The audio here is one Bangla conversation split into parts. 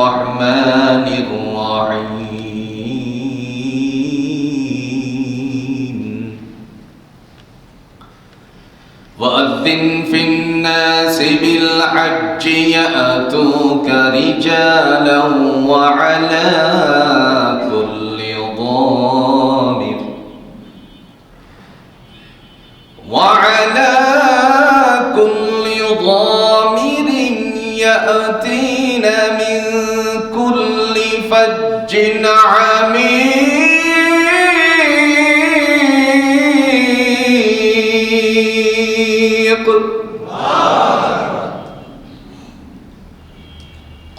الرحمن الرحيم. وأذن في الناس بالحج يأتوك رجالا وعلى كل ضامر. وعلى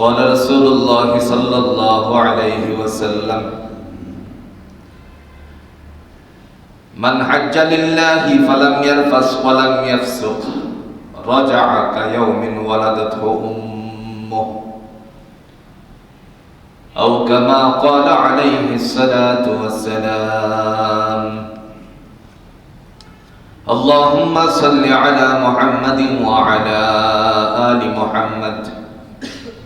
قال رسول الله صلى الله عليه وسلم من حج لله فلم يرفس ولم يفسق رجع كيوم ولدته أمه. أو كما قال عليه الصلاة والسلام اللهم صل على محمد وعلى آل محمد.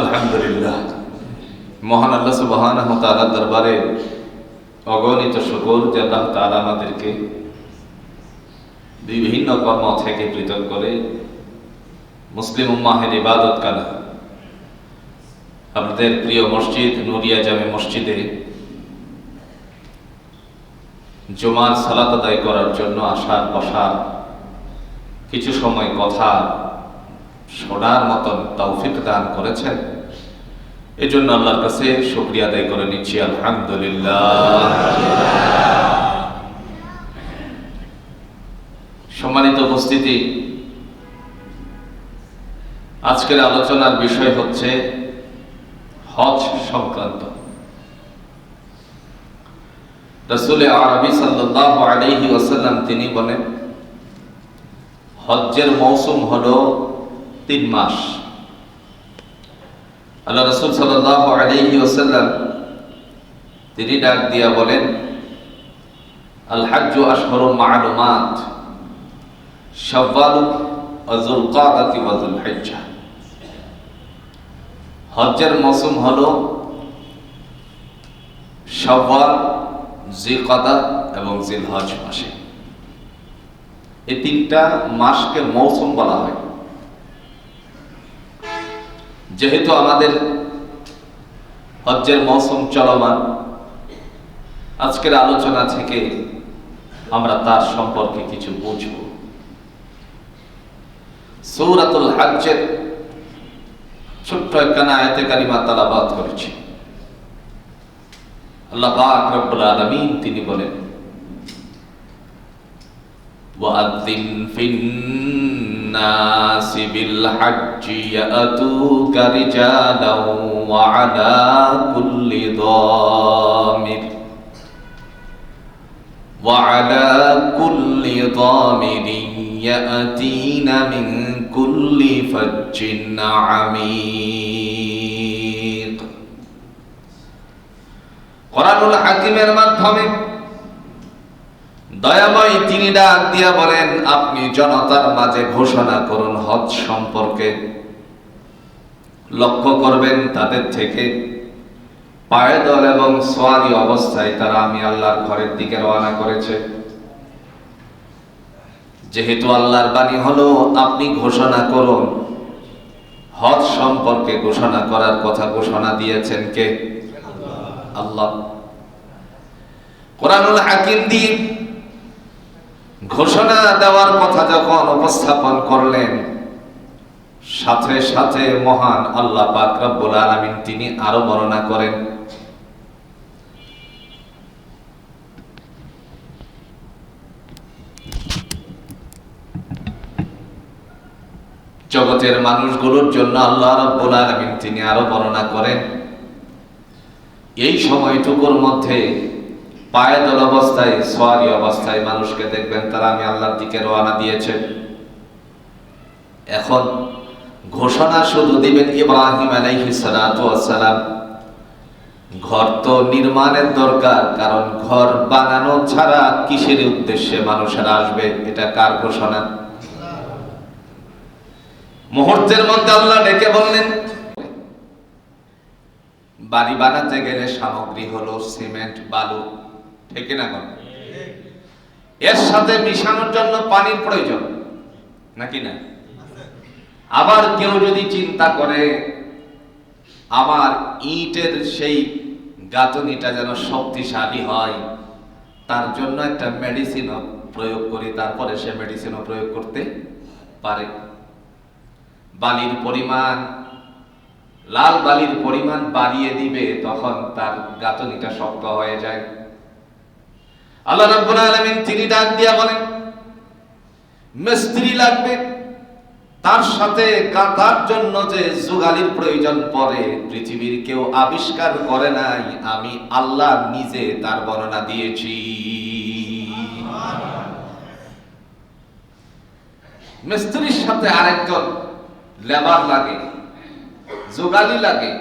আলহামদুলিল্লাহ। মহান আল্লাহ সুবাহান তালার দরবারে অগণিত যে আল্লাহ তালা আমাদেরকে বিভিন্ন কর্ম থেকে পৃথক করে মুসলিম উম্মাহের ইবাদত কালা। আপনাদের প্রিয় মসজিদ নুরিয়া জামে মসজিদে জুমার সালাত আদায় করার জন্য আসার বসার কিছু সময় কথা শোনার মতন তৌফিক দান করেছেন। এই জন্য আল্লাহর কাছে শুক্রিয়া আদায় করে নিচ্ছি, আলহামদুলিল্লাহ। সম্মানিত উপস্থিতি, আজকের আলোচনার বিষয় হচ্ছে হজ সংক্রান্ত। রসুলে আরবি সাল্লাহ আলাইহি ওয়াসাল্লাম তিনি বলেন, হজ্জের মৌসুম হলো তিন মাস। আল্লাহ রসুল সাল্লাহ আলাইহি ওয়াসাল্লাম তিনি ডাক দিয়া বলেন আজুল কাদাতি ওয়াজুল হিজ্জা হজ্জের মৌসুম হলো শাওয়াল জিকাদা এবং জিলহজ মাসে। এই তিনটা মাসকে মৌসুম বলা হয়। যেহেতু আমাদের হজ্জের মৌসুম চলমান, আজকের আলোচনা থেকে আমরা তার সম্পর্কে কিছু বুঝব। সৌরাতুল হাজ্জের ছোট্ট একখানা আয়তে কারিমা তালাবাদ করেছে। আল্লাহ পাক রব্বুল তিনি বলেন الناس بالحج يأتوك رجالا وعلى كل ضامر وعلى كل ضامر يأتين من كل فج عميق কোরআনুল হাকিমের মাধ্যমে দয়াময় তিনি ডাক দিয়া বলেন, আপনি জনতার মাঝে ঘোষণা করুন হজ সম্পর্কে। লক্ষ্য করবেন তাদের থেকে পায়দল এবং সোয়ারি অবস্থায় তারা আমি আল্লাহর ঘরের দিকে রওনা করেছে। যেহেতু আল্লাহর বাণী হলো, আপনি ঘোষণা করুন। হজ সম্পর্কে ঘোষণা করার কথা ঘোষণা দিয়েছেন কে? আল্লাহ। কোরআনুল হাকিম দিয়ে ঘোষণা দেওয়ার কথা যখন উপস্থাপন করলেন, সাথে সাথে মহান আল্লাহ পাক রব্বুল তিনি আরও বর্ণনা করেন। জগতের মানুষগুলোর জন্য আল্লাহ রাব্বুল আলামিন তিনি আরও বর্ণনা করেন। এই সময়টুকুর মধ্যে পায়দল অবস্থায় সোয়ারি অবস্থায় মানুষকে দেখবেন তারা আমি আল্লাহর দিকে রওনা দিয়েছেন এখন ঘোষণা শুধু দিবেন ইব্রাহিম আলাইহিস সালাতু ওয়াসসালাম, ঘর তো নির্মাণের দরকার, কারণ ঘর বানানো ছাড়া কিসের উদ্দেশ্যে মানুষেরা আসবে, এটা কার ঘোষণা? মুহূর্তের মধ্যে আল্লাহ ডেকে বললেন, বাড়ি বানাতে গেলে সামগ্রী হলো সিমেন্ট, বালু ঠিক না কোন এর সাথে মিশানোর জন্য পানির প্রয়োজন, নাকি না? আবার কেউ যদি চিন্তা করে, আমার ইটের সেই গাঁথনিটা যেন শক্তিশালী হয়, তার জন্য একটা মেডিসিনও প্রয়োগ করি, তারপরে সে মেডিসিনও প্রয়োগ করতে পারে। বালির পরিমাণ, লাল বালির পরিমাণ বাড়িয়ে দিবে, তখন তার গাঁথনিটা শক্ত হয়ে যায়। আল্লাহ রাব্বুল আলামিন তিনি ডাক দিয়া বলেন, মিস্ত্রি লাগবে। তার সাথে কাঁথার জন্য যে যুগালির প্রয়োজন পড়ে, পৃথিবীর কেউ আবিষ্কার করে নাই, আমি আল্লাহ নিজে তার বর্ণনা দিয়েছি। মিস্ত্রির সাথে আরেকজন, লেবার লাগে, যোগালি লাগে।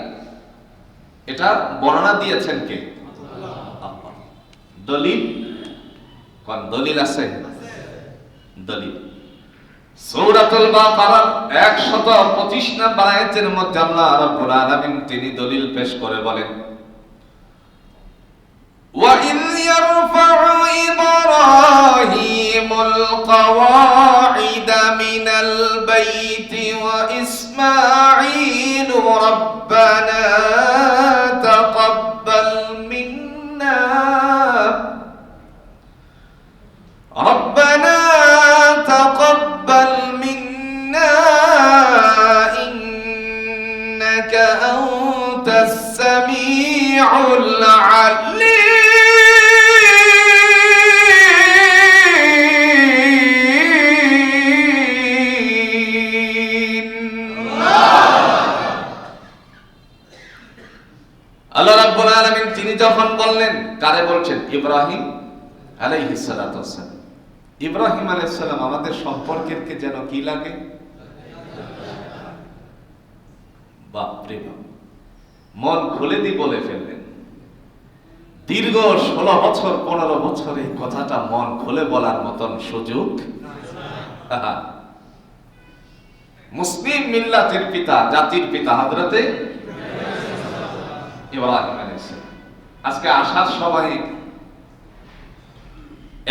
এটা বর্ণনা দিয়েছেন কে? দলিল কোন দলিল আছে দলিল সূরাতুল বাকারার 125 নম্বর আয়াতের মধ্যে আল্লাহ রাব্বুল আলামিন তিনি দলিল পেশ করে বলেন وَإِذْ يَرْفَعُ إِبْرَاهِيمُ الْقَوَاعِدَ مِنَ الْبَيْتِ وَإِسْمَاعِيلُ رَبَّنَا যখন বললেন কারে বলছেন? ইব্রাহিম আলাইহিস সালাতু ওয়াসসালাম। ইব্রাহিম আলাইহিস সালাম আমাদের সম্পর্কের কে যেন কি লাগে? বাপ রে বাপ। মন খুলে দি বলে ফেললেন। দীর্ঘ ষোলো বছর, পনেরো বছর এই কথাটা মন খুলে বলার মতন সুযোগ মুসলিম মিল্লাতের পিতা, জাতির পিতা হযরতে ইব্রাহিম। আজকে আসার সবাই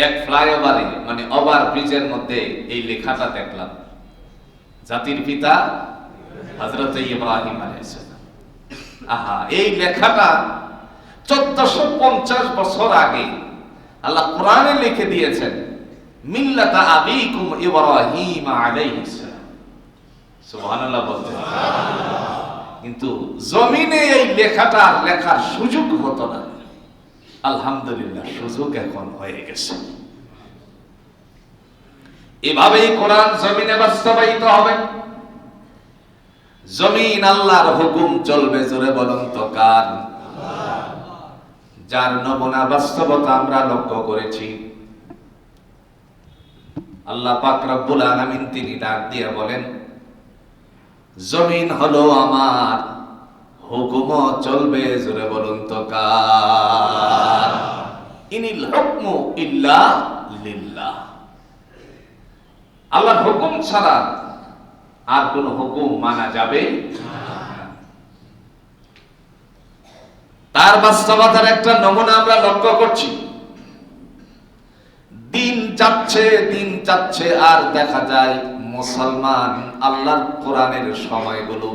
এক ফ্লাইওভারে মানে ওভার ব্রিজের মধ্যে এই লেখাটা দেখলাম। জাতির পিতা হযরত ইব্রাহিম আলাইহিস সালাম। আহা, এই লেখাটা চোদ্দশো পঞ্চাশ বছর আগে আল্লাহ কোরআনে লিখে দিয়েছেন, মিল্লাতা আবিকুম ইব্রাহিম আলাইহিস সুবহানাল্লাহ বলতে কিন্তু জমিনে এই লেখাটা লেখার সুযোগ হতো না। আলহামদুলিল্লাহ, সুযোগ এখন হয়ে গেছে। এভাবেই কোরআন জমিনে বাস্তবায়িত হবে। জমিন আল্লাহর হুকুম চলবে, জোরে বলুন তো কার? যার নমুনা বাস্তবতা আমরা লক্ষ্য করেছি। আল্লাহ পাক রব্বুল আলামিন তিনি ডাক দিয়ে বলেন জমিন হলো আমার। হুকুম চলবে, জোরে বলুন তো কার? ইল্লা লিল্লাহ। আল্লাহর হুকুম ছাড়া আর কোন হুকুম মানা যাবে তার বাস্তবতার একটা নমুনা আমরা লক্ষ্য করছি। দিন যাচ্ছে দিন যাচ্ছে, আর দেখা যায় মুসলমান আল্লাহর কোরআনের সময়গুলো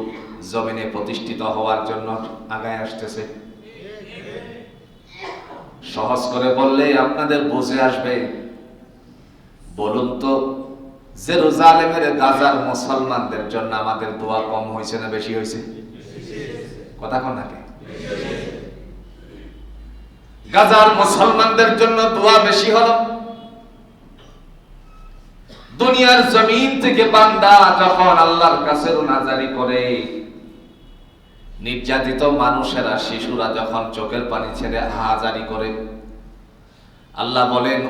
জমিনে প্রতিষ্ঠিত হওয়ার জন্য আগায় আসতেছে। সহজ করে বললে আপনাদের বুঝে আসবে। বলুন তো, জেরুজালেমের গাজার মুসলমানদের জন্য আমাদের দোয়া কম হয়েছে না বেশি হয়েছে? কথা কোন নাকি গাজার মুসলমানদের জন্য দোয়া বেশি হলো? দুনিয়ার জমিন থেকে বান্দা যখন আল্লাহর কাছে রুনাজারি করে, নির্যাতিত মানুষেরা, শিশুরা যখন চোখের পানি ছেড়ে হাজারি করে, আল্লাহ বলেন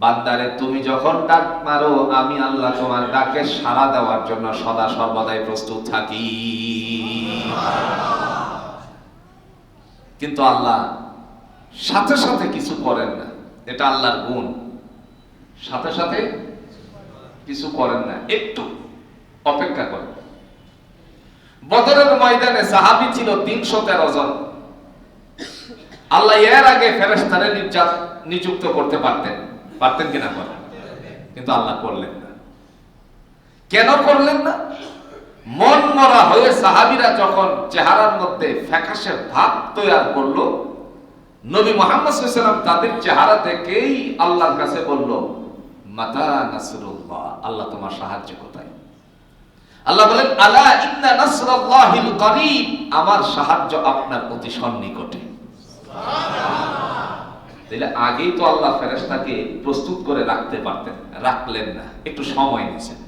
বান্দারে, তুমি যখন ডাক মারো, আমি আল্লাহ তোমার ডাকে সাড়া দেওয়ার জন্য সদা সর্বদাই প্রস্তুত থাকি। কিন্তু আল্লাহ সাথে সাথে কিছু করেন না। এটা আল্লাহর গুণ। সাথে সাথে কিছু করেন না, একটু অপেক্ষা করেন। বদরের ময়দানে সাহাবি ছিল তিনশো তেরো জন। আল্লাহ এর আগে ফেরেস্তারে নির্যাত, নিযুক্ত করতে পারতেন। পারতেন কিনা করেন? কিন্তু আল্লাহ করলেন না। কেন করলেন না? মন মরা হয়ে সাহাবিরা যখন চেহারার মধ্যে ফ্যাকাশে ভাব তৈরি করল নবী মোহাম্মদ সাল্লাম তাদের চেহারা থেকেই আল্লাহর কাছে বলল, মাতা নাসরুল্লাহ, আল্লাহ তোমার সাহায্য কোথায়? আল্লাহ বলেন, আলা ইন্না নাসরাল্লাহিল করিব আমার সাহায্য আপনার অতি সন্নিকটে। তাহলে আগেই তো আল্লাহ ফেরেশতাকে প্রস্তুত করে রাখতে পারতেন, রাখলেন না, একটু সময় নিয়েছেন।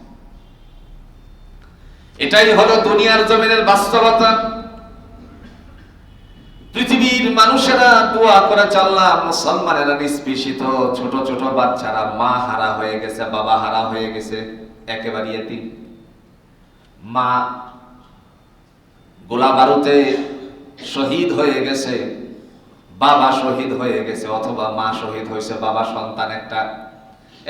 এটাই হলো দুনিয়ার জমিনের বাস্তবতা। পৃথিবীর মানুষেরা দোয়া করে চাল্লাম, মুসলমানেরা নিষ্পেষিত, ছোট ছোট বাচ্চারা মা হারা হয়ে গেছে, বাবা হারা হয়ে গেছে, একেবারে এতিম। মা গোলা বারুতে শহীদ হয়ে গেছে, বাবা শহীদ হয়ে গেছে, অথবা মা শহীদ হয়েছে, বাবা সন্তান একটা।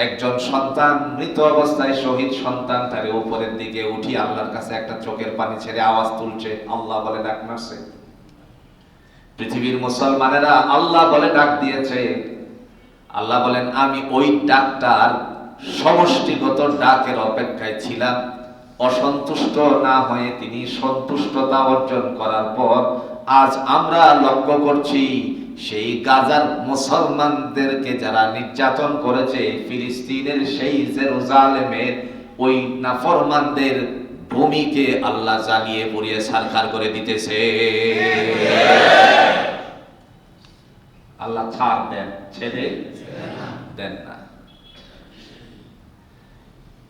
একজন সন্তান মৃত অবস্থায় শহীদ সন্তান তার উপরের দিকে উঠি আল্লাহর কাছে একটা চোখের পানি ছেড়ে আওয়াজ তুলছে, আল্লাহ বলে ডাক মারছে। পৃথিবীর মুসলমানেরা আল্লাহ বলে ডাক দিয়েছে। আল্লাহ বলেন, আমি ওই ডাকটার সমষ্টিগত ডাকের অপেক্ষায় ছিলাম। অসন্তুষ্ট না হয়ে তিনি সন্তুষ্টতা অর্জন করার পর আজ আমরা লক্ষ্য করছি, সেই গাজার মুসলমানদেরকে যারা নির্যাতন করেছে, ফিলিস্তিনের সেই জেরুজালেমের ওই নাফরমানদের ভূমিকে আল্লাহ জ্বালিয়ে পুড়িয়ে সারখার করে দিতেছে। আল্লাহ ছাড় দেন, ছেড়ে দেন না।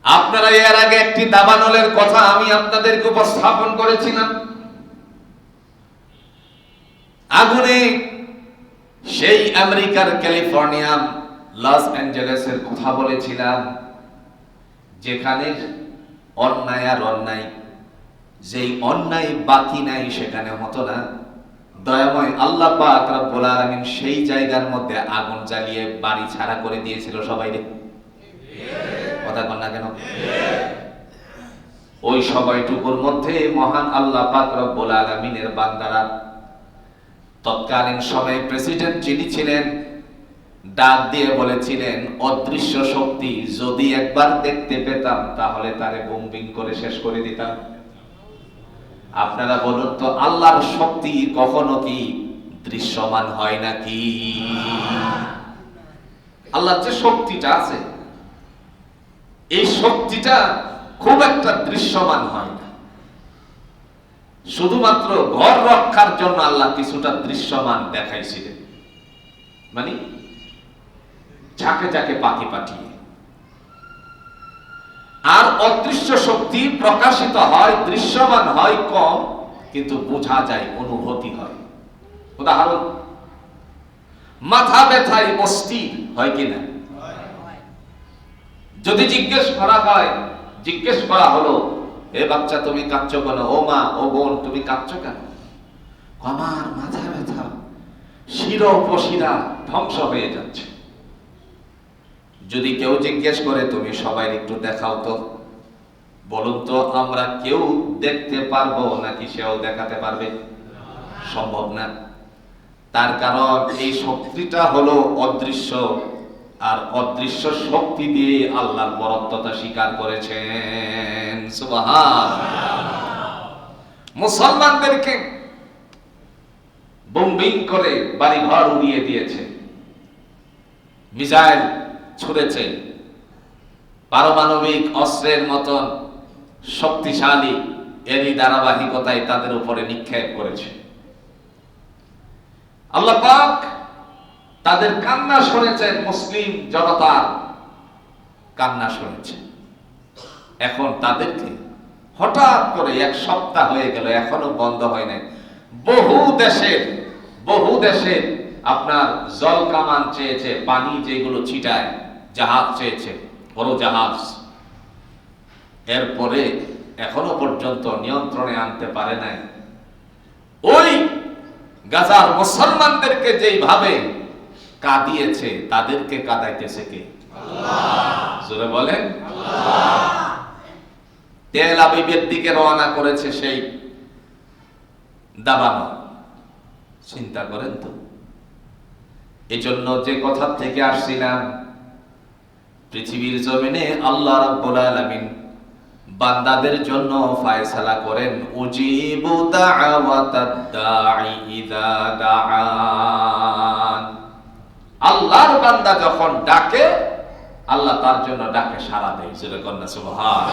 আপনারা এর আগে একটি দাবানলের কথা আমি আপনাদেরকে উপস্থাপন করেছিলাম। আগুনে সেই আমেরিকার ক্যালিফোর্নিয়া লস অ্যাঞ্জেলেসের কথা বলেছিলাম, যেখানে অন্যায় আর অন্যায়। যেই অন্যায় বাকি নাই সেখানে হতো না। দয়াময় আল্লাহ সেই জায়গার মধ্যে আগুন জ্বালিয়ে বাড়ি ছাড়া করে দিয়েছিল সবাইরে কথা না কেন? ওই সবাইটুকুর মধ্যে মহান আল্লাহ পাক বান্দারা তৎকালীন সময়ে প্রেসিডেন্ট যিনি ছিলেন ডাক দিয়ে বলেছিলেন, অদৃশ্য শক্তি, যদি একবার দেখতে পেতাম, তাহলে তারে বোমবিং করে শেষ করে দিতাম। আপনারা বলুন তো, আল্লাহর শক্তি কখনো কি দৃশ্যমান হয় নাকি? আল্লাহর যে শক্তিটা আছে, এই শক্তিটা খুব একটা দৃশ্যমান হয় না। শুধুমাত্র ঘর রক্ষার জন্য আল্লাহ কিছুটা দৃশ্যমান দেখাইছিলেন। মানে ঝাঁকে ঝাঁকে পাখি পাঠিয়ে। আর অদৃশ্য শক্তি প্রকাশিত হয়, দৃশ্যমান হয় কম, কিন্তু বোঝা যায় অনুভূতি হয়। উদাহরণ, মাথা ব্যথায় অস্থির হয় কিনা যদি জিজ্ঞেস করা হয়, জিজ্ঞেস করা হলো, এ বাচ্চা, তুমি কাঁদছো কেন? ও মা, ও বোন, তুমি কাঁদছো কেন? আমার মাথা ব্যথা শির উপশিরা ধ্বংস হয়ে যাচ্ছে। যদি কেউ জিজ্ঞেস করে, তুমি সবাই একটু দেখাও তো। বলুন তো, আমরা কেউ দেখতে পারব নাকি সেও দেখাতে পারবে? সম্ভব না। তার কারণ এই শক্তিটা হলো অদৃশ্য, আর অদৃশ্য শক্তি দিয়ে আল্লাহর বরত্বতা স্বীকার করেছেন। মুসলমানদেরকে বোম্বিং করে বাড়ি ঘর উড়িয়ে দিয়েছে। মিসাইল ছুড়েছে। পারমাণবিক অস্ত্রের মতন শক্তিশালী এরই ধারাবাহিকতায় তাদের উপরে নিক্ষেপ করেছে। আল্লাহ পাক তাদের কান্না শুনেছেন, মুসলিম জনতা কান্না শুনেছে। এখন তাদেরকে হঠাৎ করে এক সপ্তাহ হয়ে গেল, এখনও বন্ধ হয় নাই। বহু দেশের, বহু দেশে আপনার জল কামান চেয়েছে, পানি যেগুলো ছিটায় জাহাজ চেয়েছে বড় জাহাজ। এরপরে এখনও পর্যন্ত নিয়ন্ত্রণে আনতে পারে নাই। ওই গাজার মুসলমানদেরকে যেইভাবে কাঁদিয়েছে তাদেরকে কাঁদাইতেছে কে? জোরে বলেন। তেল আবিবের দিকে রওনা করেছে সেই দাবানো চিন্তা করেন তো। এজন্য যে কথা থেকে আসছিলাম পৃথিবীর জমিনে আল্লাহ রাব্বুল আলামিন বান্দাদের জন্য ফায়সালা করেন, উজিবু দাআওয়াতাদ দাঈ ইযা দাআন। আল্লাহর বান্দা যখন ডাকে, আল্লাহ তার জন্য ডাকে সাড়া দেয় কন্যা সুবহান।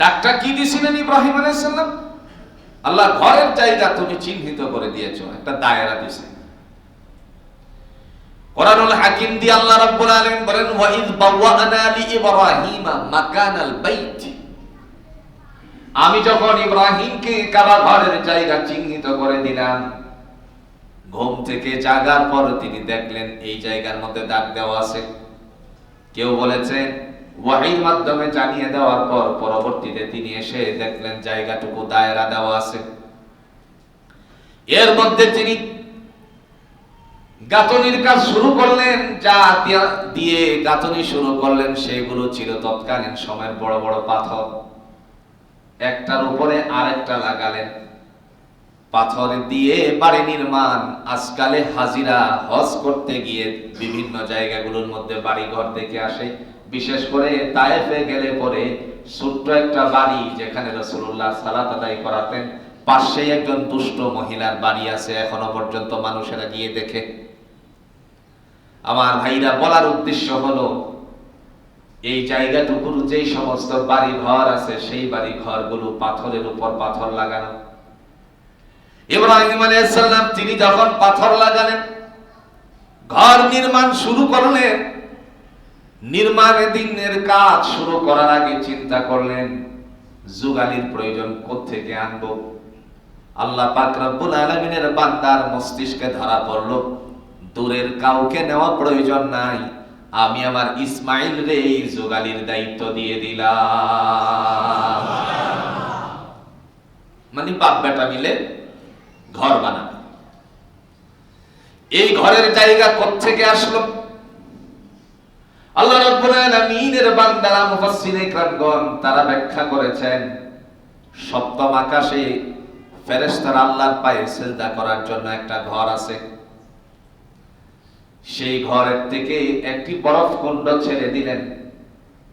ডাকটা কি দিছিলেন ইব্রাহিম আলাইহিস সালাম? আল্লাহ ঘরের জায়গা তুমি চিহ্নিত করে দিয়েছ, একটা দায়রা দিছে। কোরআনুল হাকিম আল্লাহ রাব্বুল আলামিন বলেন ওয়া ইয বাওয়ানা লি ইব্রাহিমা মাকানাল বাইত। আমি যখন ইব্রাহিমকে কাবা ঘরের জায়গা চিহ্নিত করে দিলাম, ঘুম থেকে জাগার পর তিনি দেখলেন, এই জায়গার মধ্যে দাগ দেওয়া আছে। কেউ বলেছে ওয়াহির মাধ্যমে জানিয়ে দেওয়ার পর পরবর্তীতে তিনি এসে দেখলেন, জায়গাটুকু দায়রা দেওয়া আছে। এর মধ্যে তিনি গাঁথনির কাজ শুরু করলেন, যা দিয়ে গাঁথনি শুরু করলেন, সেগুলো ছিল তৎকালীন সময়ের বড় বড় পাথর। একটার উপরে আরেকটা লাগালেন। পাথর দিয়ে বাড়ি নির্মাণ, আজকালে হাজিরা, হজ করতে গিয়ে বিভিন্ন জায়গাগুলোর মধ্যে বাড়ি ঘর দেখে আসে। বিশেষ করে তায়েফে গেলে পরে ছোট্ট একটা বাড়ি যেখানে রসুল্লাহ সালাত আদায় করাতেন, পাশেই একজন দুষ্ট মহিলার বাড়ি আছে, এখনও পর্যন্ত মানুষেরা গিয়ে দেখে। আমার ভাইরা বলার উদ্দেশ্য হলো, এই জায়গাটুকুর যেই সমস্ত বাড়ি ঘর আছে, সেই বাড়ি ঘরগুলো পাথরের উপর পাথর লাগানো। ইব্রাহিম আলাইহিসসালাম তিনি যখন পাথর লাগালেন, ঘর নির্মাণ শুরু করলেন, নির্মাণ দিনের কাজ শুরু করার আগে চিন্তা করলেন, যুগালির প্রয়োজন কোত্থেকে আনব? আল্লাহ পাক রব্বুল আলামিনের বান্দার মস্তিষ্কে ধরা পড়ল দূরের কাউকে নেওয়া প্রয়োজন নাই। আমি আমার ইসমাইল রে এই যোগালির দায়িত্ব দিয়ে দিলাম। মানে বাপ বেটা মিলে ঘর বানাবে। এই ঘরের জায়গা কোত্থেকে আসলো? আল্লাহ রাব্বুল আলামিনের বান্দারা, মুফাসসিরে ইকরামগণ তারা ব্যাখ্যা করেছেন, সপ্তম আকাশে ফেরেশতারা আল্লাহর পায়ে সিজদা করার জন্য একটা ঘর আছে। সেই ঘরের থেকে একটি বরফ কুণ্ড ছেড়ে দিলেন।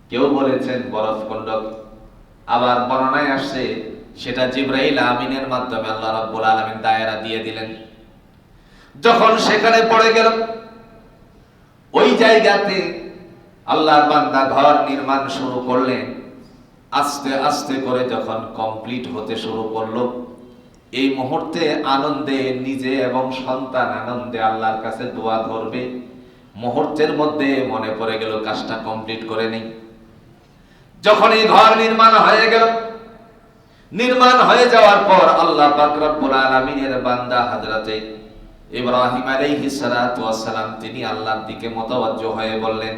কেউ বলেছেন, বরফ কুণ্ড আবার বর্ণনায় আসছে, সেটা জিব্রাইল আমিনের মাধ্যমে আল্লাহ রাব্বুল আলামিন দায়রা দিয়ে দিলেন। যখন সেখানে পড়ে গেল, ওই জায়গাতে আল্লাহর বান্দা ঘর নির্মাণ শুরু করলেন। আস্তে আস্তে করে যখন কমপ্লিট হতে শুরু করল এই মুহূর্তে আনন্দে নিজে এবং সন্তান আনন্দে আল্লাহর কাছে দোয়া ধরবে। মুহূর্তের মধ্যে মনে পড়ে গেল কাজটা কমপ্লিট করে নেই। যখন এই ঘর নির্মাণ হয়ে গেল, নির্মাণ হয়ে যাওয়ার পর আল্লাহ পাক রব্বুল বান্দা হযরতে ইব্রাহিম আলাইহিস সালাতু ওয়াস সালাম তিনি আল্লাহর দিকে মুতাওয়াজ্জহ হয়ে বললেন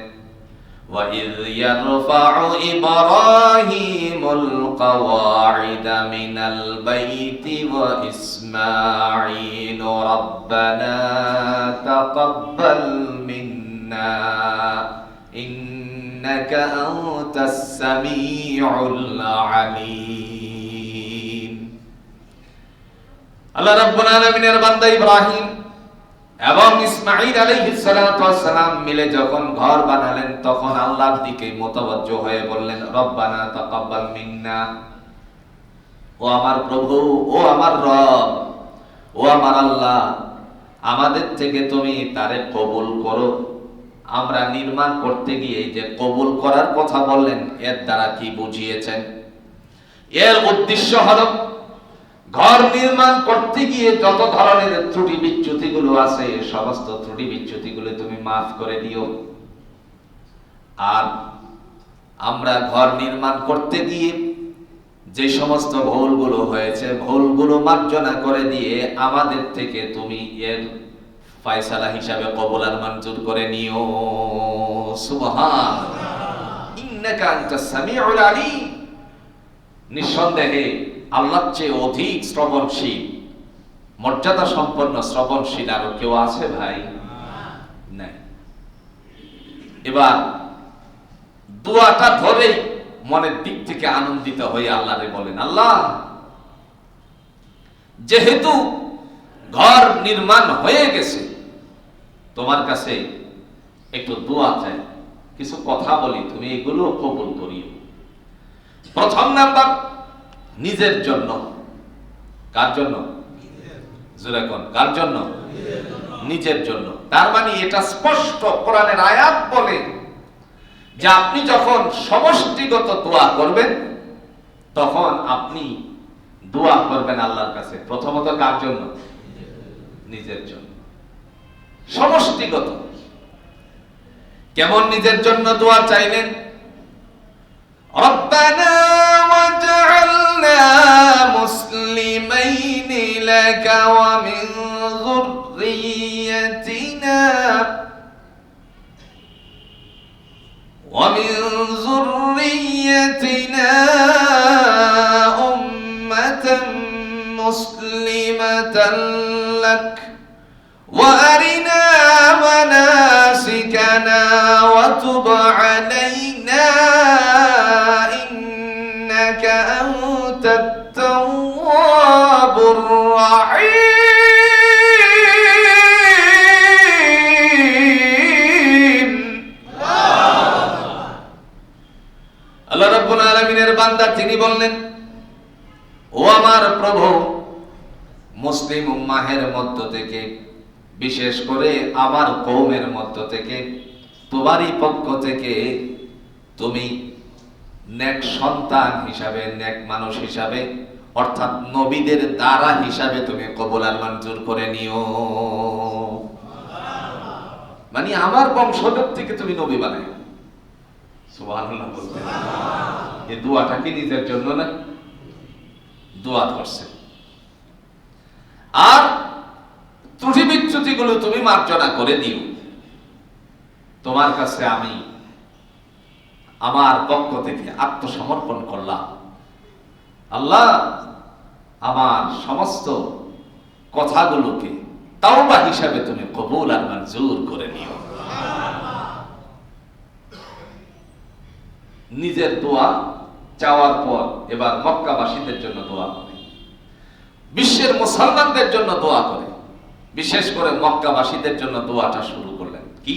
وإذ يرفع إبراهيم القواعد من البيت وإسماعيل ربنا تقبل منا إنك أنت السميع العليم الله ربنا من البند إبراهيم এবং ইসমাঈল আলাইহিস সালাতু ওয়াস সালাম মিলে যখন ঘর বানালেন, তখন আল্লাহর দিকে মুতাওয়াজ্জহ হয়ে বললেন, রব্বানা তাকাব্বাল মিন্না। ও আমার প্রভু, ও আমার রব, ও আমার আল্লাহ, আমাদের থেকে তুমি তারে কবুল করো। আমরা নির্মাণ করতে গিয়ে যে কবুল করার কথা বললেন, এর দ্বারা কি বুঝিয়েছেন? এর উদ্দেশ্য হলো ঘর নির্মাণ করতে গিয়ে যত ধরনের ত্রুটি বিচ্যুতি গুলো আছে, সমস্ত ত্রুটি বিচ্যুতি গুলো তুমি মাফ করে দিও। আর আমরা ঘর নির্মাণ করতে গিয়ে যে সমস্ত ভুলগুলো হয়েছে, ভুলগুলো মার্জনা করে দিয়ে আমাদের থেকে তুমি এর ফয়সালা হিসাবে কবুল আর মঞ্জুর করে নিও। সুবহান ইন্নাকা আনতাস সামিউল আলিম। নিঃসন্দেহে আল্লাহর চেয়ে অধিক শ্রবণশীল, মর্যাদা সম্পন্ন শ্রবণশীল আরও কেউ আছে ভাই? এবার দোয়াটা ধরেই মনের দিক থেকে আনন্দিত হয়ে আল্লাহরে বলেন, আল্লাহ, যেহেতু ঘর নির্মাণ হয়ে গেছে, তোমার কাছে একটু দোয়া চাই, কিছু কথা বলি, তুমি এগুলো কবুল করিও। প্রথম নাম্বার নিজের জন্য। কার জন্য? কার জন্য? নিজের জন্য। তার মানে এটা স্পষ্ট কোরআনের আয়াত বলে যে আপনি যখন সমষ্টিগত দোয়া করবেন, তখন আপনি দোয়া করবেন আল্লাহর কাছে। প্রথমত কার জন্য? নিজের জন্য। সমষ্টিগত। কেমন নিজের জন্য দোয়া চাইলেন? ربنا واجعلنا مسلمين لك ومن ذريتنا ومن ذريتنا أمة مسلمة لك وأرنا مناسكنا وتب علينا তিনি বললেন, ও আমার প্রভু, মুসলিম উম্মাহের মধ্য থেকে, বিশেষ করে আমার কৌমের মধ্য থেকে, তোমারই পক্ষ থেকে তুমি নেক সন্তান হিসাবে, নেক মানুষ হিসাবে, অর্থাৎ নবীদের দ্বারা হিসাবে তুমি কবুল আর মঞ্জুর করে নিও। মানে আমার বংশধর থেকে তুমি নবী বানাই সুবহানাল্লাহ বলতে। এই দোয়াটা কি নিজের জন্য না? দোয়া করছে আর ত্রুটি বিচ্যুতি গুলো তুমি মার্জনা করে দিও। তোমার কাছে আমি আমার পক্ষ থেকে আত্মসমর্পণ করলাম। আল্লাহ আমার সমস্ত কথাগুলোকে তাওবা হিসাবে তুমি কবুল আর মঞ্জুর করে নিও। নিজের দোয়া চাওয়ার পর এবার মক্কাবাসীদের জন্য দোয়া করে বিশ্বের মুসলমানদের জন্য দোয়া করে বিশেষ করে মক্কাবাসীদের জন্য দোয়াটা শুরু করলেন কি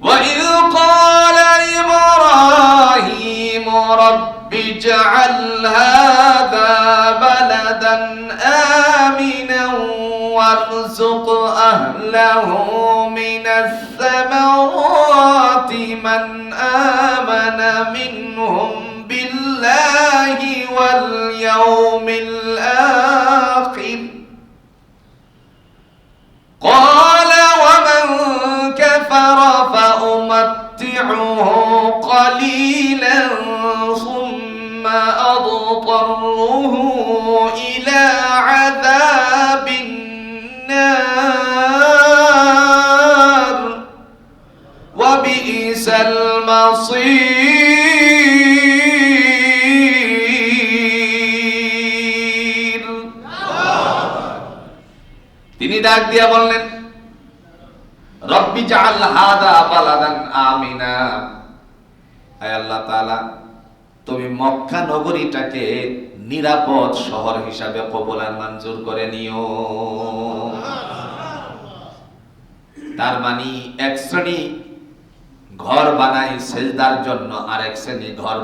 وإذ قال إبراهيم رب اجعل هذا بلدا آمنا وارزق أهله من الثمرات من آمن منهم بالله واليوم الآخر. قال ومن كفر فأمتعه قليلا ثم أضطره إلى المصير তিনি ডাক দিয়া বললেন রব্বি জাআল হাদা বালাদান আমিনা আয় আল্লাহ তাআলা তুমি মক্কা নগরীটাকে নিরাপদ শহর হিসাবে কবুল আর মঞ্জুর করে নিও তার মানে এক শ্রেণী ঘর বানাই সেজদার জন্য আরেক শ্রেণি ঘর